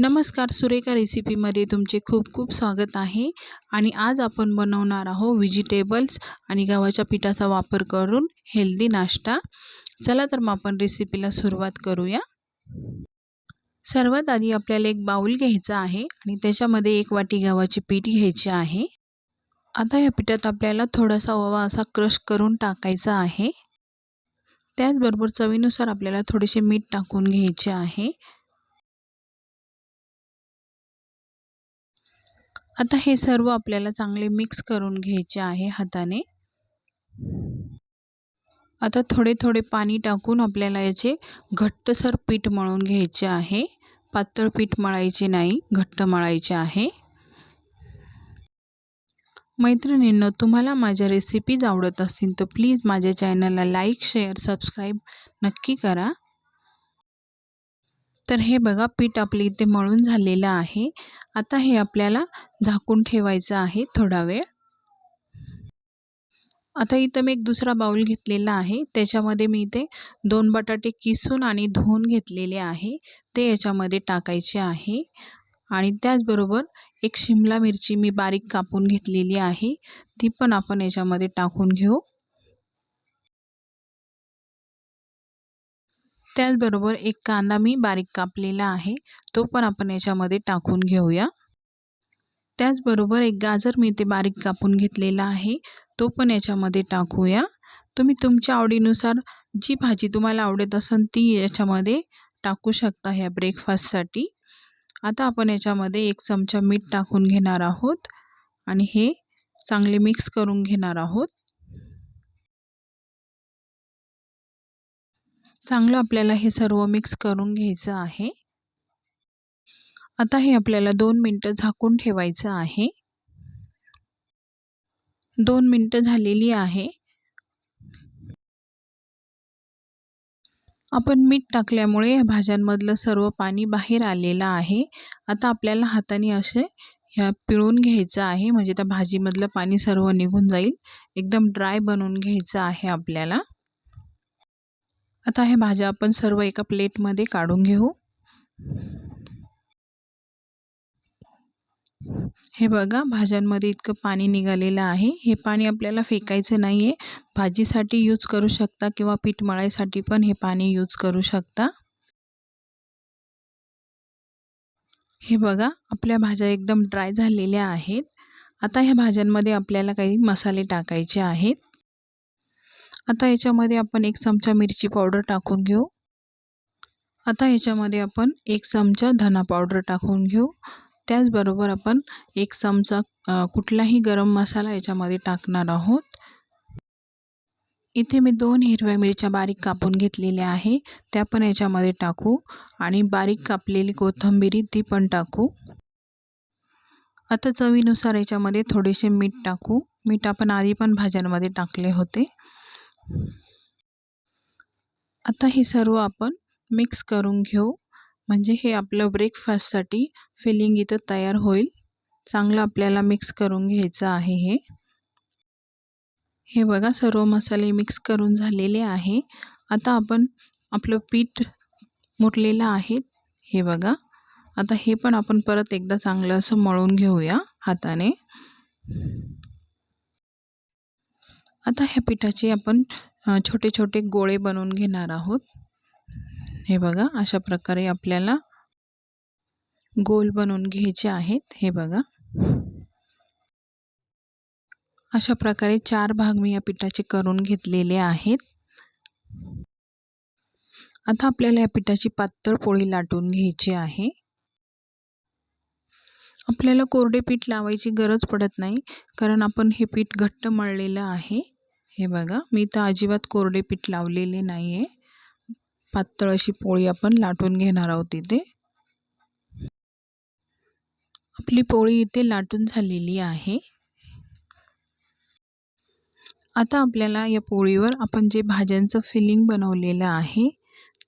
नमस्कार सुरेखा रेसिपीमध्ये तुमचे खूप खूप स्वागत आहे. आणि आज आपण बनवणार आहोत व्हेजिटेबल्स आणि गव्हाच्या पिठाचा वापर करून हेल्दी नाश्ता. चला तर मग आपण रेसिपीला सुरुवात करूया. सर्वात आधी आपल्याला एक बाऊल घ्यायचा आहे आणि त्याच्यामध्ये एक वाटी गव्हाची पीठ घ्यायची आहे. आता या पिठात आपल्याला थोडासा ओवा असा क्रश करून टाकायचा आहे. त्याचबरोबर चवीनुसार आपल्याला थोडेसे मीठ टाकून घ्यायचे आहे. आता हे सर्व आपल्याला चांगले मिक्स करून घ्यायचे आहे हाताने. आता थोडे थोडे पाणी टाकून आपल्याला याचे घट्टसर पीठ मळून घ्यायचे आहे. पातळ पीठ मळायचे नाही घट्ट मळायचे आहे. मैत्रिणींनो तुम्हाला माझ्या रेसिपीज आवडत असतील तर प्लीज माझ्या चॅनलला लाईक शेअर सबस्क्राईब नक्की करा. तर हे बघा पीठ आपले इथे मळून झालेलं आहे. आता हे आपल्याला झाकून ठेवायचं आहे थोडा वेळ. आता इथं मी एक दुसरा बाऊल घेतलेला आहे. त्याच्यामध्ये मी इथे दोन बटाटे किसून आणि धुवून घेतलेले आहे. ते याच्यामध्ये टाकायचे आहे. आणि त्याचबरोबर एक शिमला मिरची मी बारीक कापून घेतलेली आहे. ती पण आपण याच्यामध्ये टाकून घेऊ. त्याचबरोबर एक कांदा मी बारीक कापलेला आहे तो पण आपण याच्यामध्ये टाकून घेऊया. त्याचबरोबर एक गाजर मी ते बारीक कापून घेतलेला आहे तो पण याच्यामध्ये टाकूया. तुम्ही तुमच्या आवडीनुसार जी भाजी तुम्हाला आवडत असेल ती याच्यामध्ये टाकू शकता ह्या ब्रेकफास्टसाठी. आता आपण याच्यामध्ये एक चमचा मीठ टाकून घेणार आहोत आणि हे चांगले मिक्स करून घेणार आहोत. चांगलं आपल्याला हे सर्व मिक्स करून घ्यायचं आहे. आता हे आपल्याला दोन मिनटं झाकून ठेवायचं आहे. दोन मिनटं झालेली आहे. आपण मीठ टाकल्यामुळे या भाज्यांमधलं सर्व पाणी बाहेर आलेलं आहे. आता आपल्याला हाताने असे ह्या पिळून घ्यायचं आहे. म्हणजे त्या भाजीमधलं पाणी सर्व निघून जाईल. एकदम ड्राय बनवून घ्यायचं आहे आपल्याला. आता हे भाज्या आपण सर्व एका प्लेटमध्ये काढून घेऊ. हे बघा भाज्यांमध्ये इतकं पाणी निघालेलं आहे. हे पाणी आपल्याला फेकायचं नाही आहे भाजीसाठी यूज करू शकता किंवा पीठ मळायसाठी पण हे पाणी यूज करू शकता. हे बघा आपल्या भाज्या एकदम ड्राय झालेल्या आहेत. आता ह्या भाज्यांमध्ये आपल्याला काही मसाले टाकायचे आहेत. आता याच्यामध्ये आपण एक चमचा मिरची पावडर टाकून घेऊ. आता याच्यामध्ये आपण एक चमचा धना पावडर टाकून घेऊ. त्याचबरोबर आपण एक चमचा कुठलाही गरम मसाला याच्यामध्ये टाकणार आहोत. इथे मी दोन हिरव्या मिरच्या बारीक कापून घेतलेल्या आहे. त्या पण याच्यामध्ये टाकू आणि बारीक कापलेली कोथिंबिरी ती पण टाकू. आता चवीनुसार याच्यामध्ये थोडेसे मीठ टाकू. मीठ आपण आधी पण भाज्यांमध्ये टाकले होते. आता हे सर्व आपण मिक्स करून घेऊ. म्हणजे हे आपलं ब्रेकफास्टसाठी फिलिंग इथं तयार होईल. चांगलं आपल्याला मिक्स करून घ्यायचं आहे हे. हे बघा सर्व मसाले मिक्स करून झालेले आहे. आता आपण आपलं पीठ मुरलेलं आहे. हे बघा. आता हे पण आपण परत एकदा चांगलं असं मळून घेऊया हाताने. आता ह्या पिठाचे आपण छोटे छोटे गोळे बनवून घेणार आहोत. हे बघा अशा प्रकारे आपल्याला गोल बनवून घ्यायचे आहेत. हे बघा. अशा प्रकारे चार भाग मी या पिठाचे करून घेतलेले आहेत. आता आपल्याला या पिठाची पातळ पोळी लाटून घ्यायची आहे. आपल्याला कोरडे पीठ लावायची गरज पडत नाही कारण आपण हे पीठ घट्ट मळलेलं आहे. हे बघा मी तर अजिबात कोरडे पीठ लावलेले नाही आहे पातळ अशी पोळी आपण लाटून घेणार आहोत इथे. आपली पोळी इथे लाटून झालेली आहे. आता आपल्याला या पोळीवर आपण जे भाज्यांचं फिलिंग बनवलेलं आहे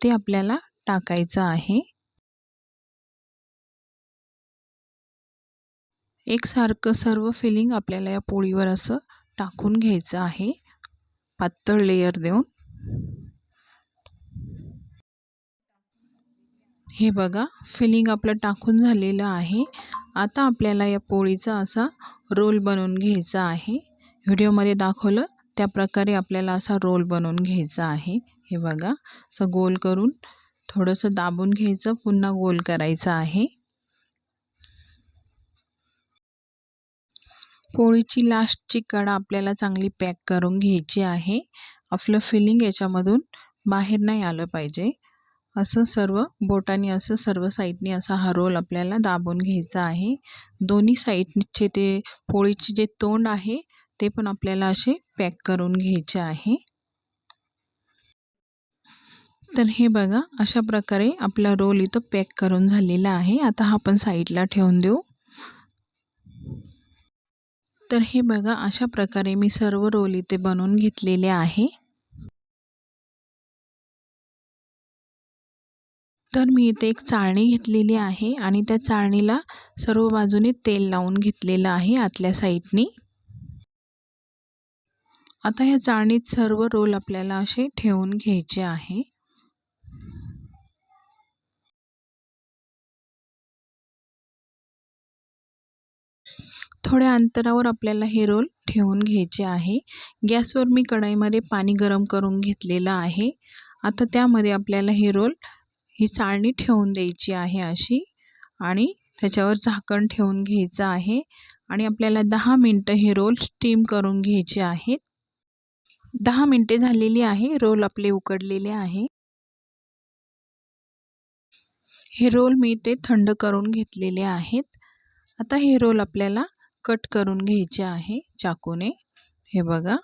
ते आपल्याला टाकायचं आहे. एकसारखं सर्व फिलिंग आपल्याला या पोळीवर असं टाकून घ्यायचं आहे. पातळ लेयर देऊन हे बघा फिलिंग आपलं टाकून झालेलं आहे. आता आपल्याला या पोळीचा असा रोल बनवून घ्यायचा आहे. व्हिडिओमध्ये दाखवलं त्या प्रकारे आपल्याला असा रोल बनवून घ्यायचा आहे. हे बघा असं गोल करून थोडंसं दाबून घ्यायचं पुन्हा गोल करायचं आहे. पोळीची लास्टची कडा आपल्याला चांगली पॅक करून घ्यायची आहे. आपलं फिलिंग याच्यामधून बाहेर नाही आलं पाहिजे. असं सर्व बोटाने असं सर्व साईडने असा हा रोल आपल्याला दाबून घ्यायचा आहे. दोन्ही साईडचे ते पोळीचे जे तोंड आहे ते पण आपल्याला असे पॅक करून घ्यायचे आहे. तर हे बघा अशा प्रकारे आपला रोल इथं पॅक करून झालेला आहे. आता हा आपण साईडला ठेवून देऊ. तर हे बघा अशा प्रकारे मी सर्व रोल इथे बनवून घेतलेले आहे. तर मी इथे एक चाळणी घेतलेली आहे आणि त्या चाळणीला सर्व बाजूने तेल लावून घेतलेलं आहे आतल्या साईडनी. आता ह्या चाळणीत सर्व रोल आपल्याला असे ठेवून घ्यायचे आहे. थोड्या अंतरावर आपल्याला हे रोल ठेवून घ्यायचे आहे. गॅसवर मी कढईमध्ये पाणी गरम करून घेतलेलं आहे. आता त्यामध्ये आपल्याला हे रोल ही चाळणी ठेवून द्यायची आहे अशी आणि त्याच्यावर झाकण ठेवून घ्यायचं आहे आणि आपल्याला दहा मिनटं हे रोल स्टीम करून घ्यायचे आहेत. दहा मिनटे झालेली आहे रोल आपले उकडलेले आहे. हे रोल मी ते थंड करून घेतलेले आहेत. आता हे रोल आपल्याला कट करून घ्यायचे आहे चाकूने. हे बघा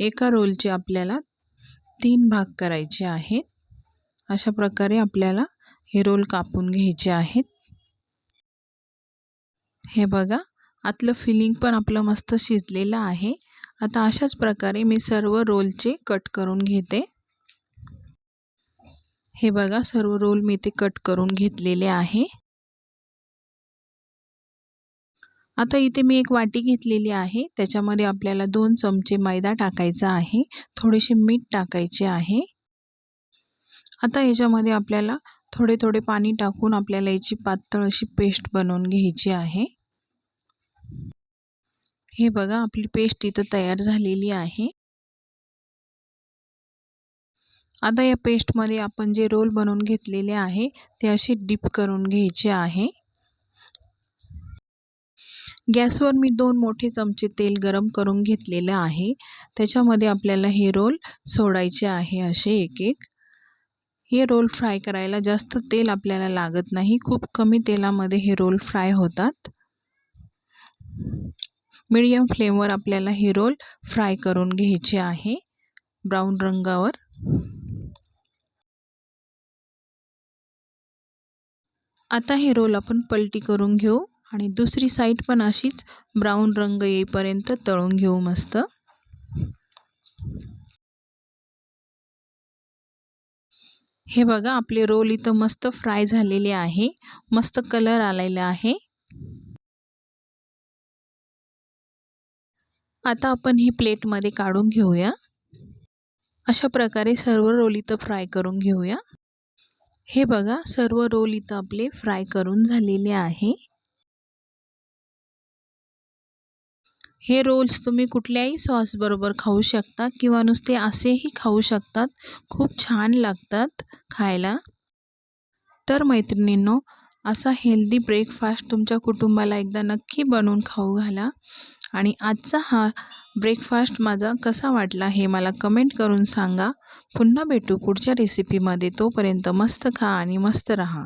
एका रोलचे आपल्याला तीन भाग करायचे आहेत. अशा प्रकारे आपल्याला हे रोल कापून घ्यायचे आहेत. हे बघा आतलं फिलिंग पण आपलं मस्त शिजलेलं आहे. आता अशाच प्रकारे मी सर्व रोलचे कट करून घेते. हे बघा सर्व रोल मी ते कट करून घेतलेले आहे. आता इथे मी एक वाटी घेतलेली आहे. त्याच्यामध्ये आपल्याला दोन चमचे मैदा टाकायचा आहे. थोडेसे मीठ टाकायचे आहे. आता याच्यामध्ये आपल्याला थोडे थोडे पाणी टाकून आपल्याला याची पातळ अशी पेस्ट बनवून घ्यायची आहे. हे बघा आपली पेस्ट इथं तयार झालेली आहे. आता या पेस्टमध्ये आपण जे रोल बनवून घेतलेले आहे ते असे डिप करून घ्यायचे आहे. गॅसवर मी दोन मोठे चमचे तेल गरम करून घेतलेलं आहे. त्याच्यामध्ये आपल्याला हे रोल सोडायचे आहे असे एक एक हे रोल फ्राय करायला जास्त तेल आपल्याला लागत नाही. खूप कमी तेलामध्ये हे रोल फ्राय होतात. मीडियम फ्लेमवर आपल्याला हे रोल फ्राय करून घ्यायचे आहे. ब्राऊन रंगावर. आता हे रोल आपण पलटी करून घेऊ. आणि दुसरी साईड पण अशीच ब्राऊन रंग येईपर्यंत तळून घेऊ मस्त. हे बघा आपले रोल इथं मस्त फ्राय झालेले आहे. मस्त कलर आलेला आहे. आता आपण ही प्लेटमध्ये काढून घेऊया. अशा प्रकारे सर्व रोल इथं फ्राय करून घेऊया. हे बघा सर्व रोल इथं आपले फ्राय करून झालेले आहे. हे रोल्स तुम्ही कुठल्याही सॉसबरोबर खाऊ शकता किंवा नुसते असेही खाऊ शकतात. खूप छान लागतात खायला. तर मैत्रिणींनो असा हेल्दी ब्रेकफास्ट तुमच्या कुटुंबाला एकदा नक्की बनवून खाऊ घाला. आणि आजचा हा ब्रेकफास्ट माझा कसा वाटला हे मला कमेंट करून सांगा. पुन्हा भेटू पुढच्या रेसिपीमध्ये तोपर्यंत मस्त खा आणि मस्त रहा.